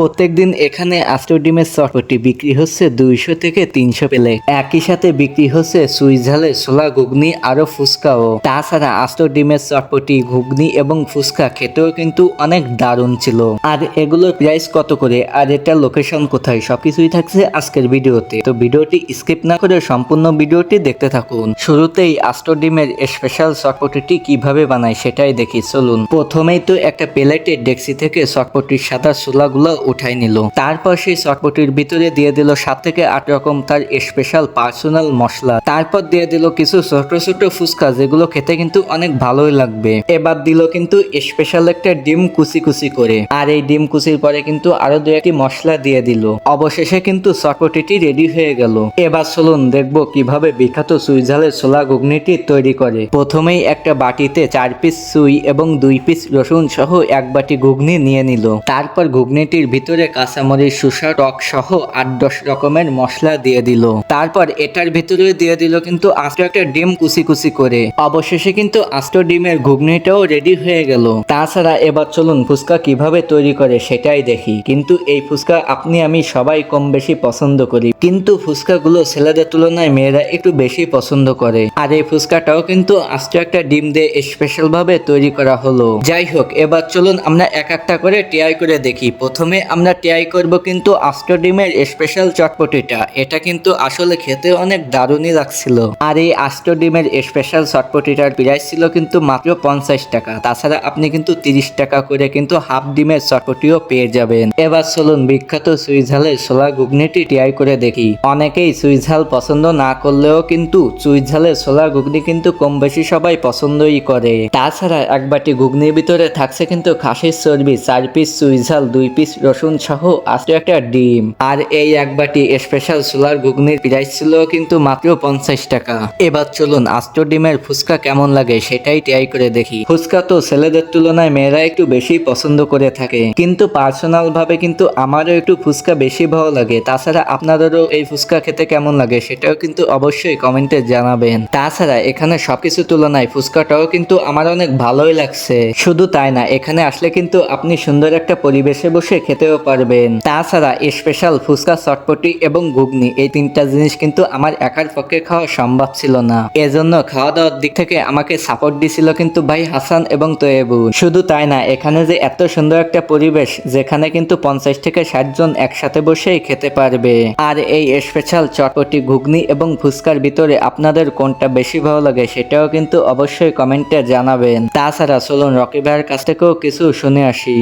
প্রত্যেকদিন এখানে আস্ত ডিমের চটপটি বিক্রি হচ্ছে দুইশো থেকে তিনশো প্লেট একই সাথে বিক্রি হচ্ছে সুইঝালে ছোলা ঘুগনি আরও ফুচকাও। তাছাড়া আস্ত ডিমের চটপটি ঘুগনি এবং ফুচকা খেতেও কিন্তু অনেক দারুণ ছিল। আর এগুলোর প্রাইস কত করে আর এটার লোকেশন কোথায় সবকিছুই থাকছে আজকের ভিডিওতে। তো ভিডিওটি স্কিপ না করে সম্পূর্ণ ভিডিওটি দেখতে থাকুন। শুরুতেই আস্ত ডিমের স্পেশাল চটপটিটি কীভাবে বানায় সেটাই দেখি। চলুন। প্রথমেই তো একটা প্লেটে ডেক্সি থেকে চটপটির সাদা ছোলাগুলো উঠাই নিল। তারপর সেই চটপটির ভিতরে দিয়ে দিল সাত থেকে আট রকম তার স্পেশাল পার্সোনাল মশলা। তারপর দিয়ে দিল কিছু ছোট ছোট ফুচকা, যেগুলো খেতে কিন্তু অনেক ভালোই লাগবে। এবার দিল কিন্তু স্পেশাল একটা ডিম কুচি কুচি করে। আর এই ডিম কুচির পরে কিন্তু আরও দু একটি মশলা দিয়ে দিল। অবশেষে কিন্তু চটপটিটি রেডি হয়ে গেল। এবার চলুন দেখব কীভাবে বিখ্যাত সুইঝালের ছোলা ঘুগনিটি তৈরি করে। প্রথমেই একটা বাটিতে চার পিস সুই এবং দুই পিস রসুন সহ এক বাটি ঘুগনি নিয়ে নিল। তারপর ঘুগনিটির ভিতরে কাঁচামরিচ শুষা টক সহ আট দশ রকমের মশলা দিয়ে দিল। তারপর এটার ভিতরে দিয়ে দিল কিন্তু আস্ত একটা ডিম কুচি কুচি করে। অবশেষে কিন্তু আস্ত ডিমের ঘুগনিটাও রেডি হয়ে গেল। তাছাড়া এবার চলুন ফুচকা কীভাবে তৈরি করে সেটাই দেখি। কিন্তু এই ফুচকা আপনি, আমি সবাই কম বেশি পছন্দ করি। কিন্তু ফুচকাগুলো ছেলেদের তুলনায় মেয়েরা একটু বেশি পছন্দ করে। আর এই ফুচকাটাও কিন্তু আস্ত একটা ডিম দিয়ে স্পেশাল ভাবে তৈরি করা হলো। যাই হোক, এবার চলুন আমরা এক একটা করে ট্রাই করে দেখি। প্রথমে আমরা ট্রাই করব কিন্তু আস্ত ডিমের স্পেশাল চটপটিটা। এটা কিন্তু আসলে খেতে অনেক দারুণই লাগছিল। আর এই আস্ত ডিমের স্পেশাল চটপটিটার প্রাইস ছিল কিন্তু মাত্র পঞ্চাশ টাকা। তাছাড়া আপনি কিন্তু তিরিশ টাকা করে কিন্তু হাফ ডিমের চটপটিও পেয়ে যাবেন। এবার চলুন বিখ্যাত সুইঝালের ছোলা ঘুগনিটি ট্রাই করে দেখি। অনেকেই সুইঝাল পছন্দ না করলেও কিন্তু সুইঝালের ছোলা ঘুগনি কিন্তু কম বেশি সবাই পছন্দই করে। তাছাড়া এক বাটি ঘুগনির ভিতরে থাকছে কিন্তু খাসির চর্বি, চার পিস সুইঝাল দুই পিস রসুন সহ আস্ত একটা ডিম। আর এই এক বাটি স্পেশাল সোলার ঘুগনির প্রাইস ছিল কিন্তু মাত্র পঞ্চাশ টাকা। এবার চলুন আস্ত ডিমের ফুচকা কেমন লাগে সেটাই ট্রাই করে দেখি। ফুচকা তো ছেলেদের তুলনায় মেয়েরা একটু বেশি পছন্দ করে থাকে। কিন্তু পার্সোনাল ভাবে কিন্তু আমারও একটু ফুচকা বেশি ভালো লাগে। তাছাড়া আপনাদেরও এই ফুচকা খেতে কেমন লাগে সেটাও কিন্তু অবশ্যই কমেন্টে জানাবেন। তাছাড়া এখানে সবকিছু তুলনায় ফুচকাটাও কিন্তু আমার অনেক ভালোই লাগছে। শুধু তাই না, এখানে আসলে কিন্তু আপনি সুন্দর একটা পরিবেশে বসে খেতেও পারবেন। তাছাড়া স্পেশাল ফুচকা, চটপটি এবং ঘুগনি, এই তিনটা জিনিস কিন্তু আমার একার পক্ষে খাওয়া সম্ভব ছিল না। এজন্য খাওয়া দাওয়ার দিক থেকে আমাকে সাপোর্ট দিছিল কিন্তু ভাই হাসান এবং তয়েবুন শুধু তাই না, এখানে যে এত সুন্দর একটা পরিবেশ, যেখানে কিন্তু পঞ্চাশ থেকে ষাট জন একসাথে বসেই খেতে পারবে। আর এই স্পেশাল চটপটি, ঘুগনি এবং ফুচকার ভিতরে আপনাদের কোনটা বেশি ভালো লাগে সেটাও কিন্তু অবশ্যই কমেন্টে জানাবেন। তাছাড়া চলুন রকি ভাইয়ের কাছ থেকেও কিছু শুনে আসি।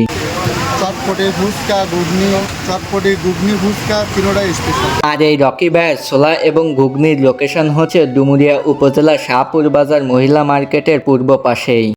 ঘুগনি ঘুগনি আর এই রকি ভাইয়ের ছোলা এবং ঘুগনির লোকেশন হচ্ছে ডুমুরিয়া উপজেলা শাহপুর বাজার মহিলা মার্কেটের পূর্ব পাশেই।